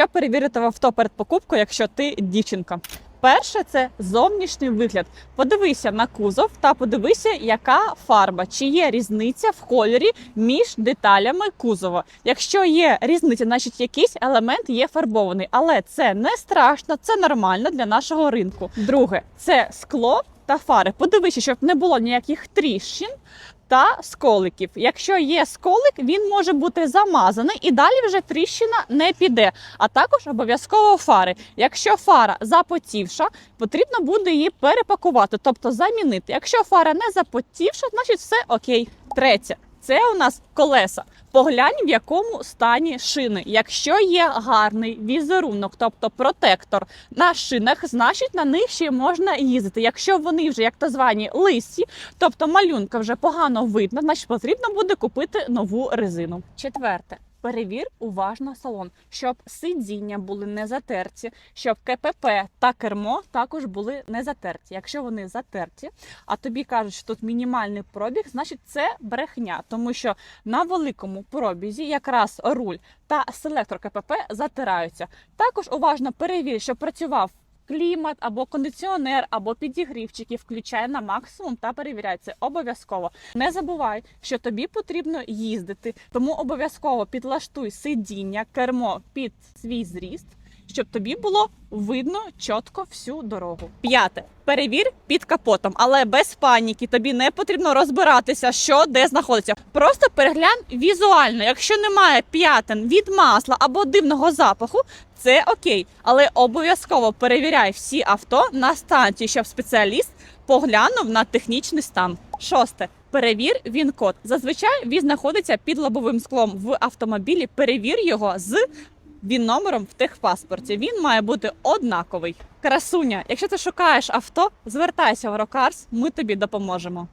Що перевірити в авто перед покупкою, якщо ти дівчинка? Перше це зовнішній вигляд. Подивися на кузов та подивися, яка фарба, чи є різниця в кольорі між деталями кузова. Якщо є різниця, значить якийсь елемент є фарбований, але це не страшно, це нормально для нашого ринку. Друге, це скло та фари. Подивися, щоб не було ніяких тріщин. Та сколиків. Якщо є сколик, він може бути замазаний і далі вже тріщина не піде. А також обов'язково фари. Якщо фара запотівша, потрібно буде її перепакувати, тобто замінити. Якщо фара не запотівша, значить все окей. Третє. Це у нас колеса. Поглянь, в якому стані шини. Якщо є гарний візерунок, тобто протектор на шинах, значить на них ще можна їздити. Якщо вони вже як то звані листі, тобто малюнка вже погано видно, значить потрібно буде купити нову резину. Четверте. Перевір уважно салон, щоб сидіння були не затерті, щоб КПП та кермо також були не затерті. Якщо вони затерті, а тобі кажуть, що тут мінімальний пробіг, значить це брехня, тому що на великому пробізі якраз руль та селектор КПП затираються. Також уважно перевір, щоб працював. Клімат або кондиціонер, або підігрівчики включай на максимум та перевіряй це обов'язково. Не забувай, що тобі потрібно їздити, тому обов'язково підлаштуй сидіння, кермо під свій зріст, щоб тобі було видно чітко всю дорогу. П'яте. Перевір під капотом, але без паніки. Тобі не потрібно розбиратися, що де знаходиться. Просто переглянь візуально. Якщо немає п'ятин від масла або дивного запаху, це окей. Але обов'язково перевіряй всі авто на станції, щоб спеціаліст поглянув на технічний стан. Шосте. Перевір він код. Зазвичай він знаходиться під лобовим склом в автомобілі. Перевір його з він номером в техпаспорті. Він має бути однаковий. Красуня, якщо ти шукаєш авто, звертайся в Рокарс, ми тобі допоможемо.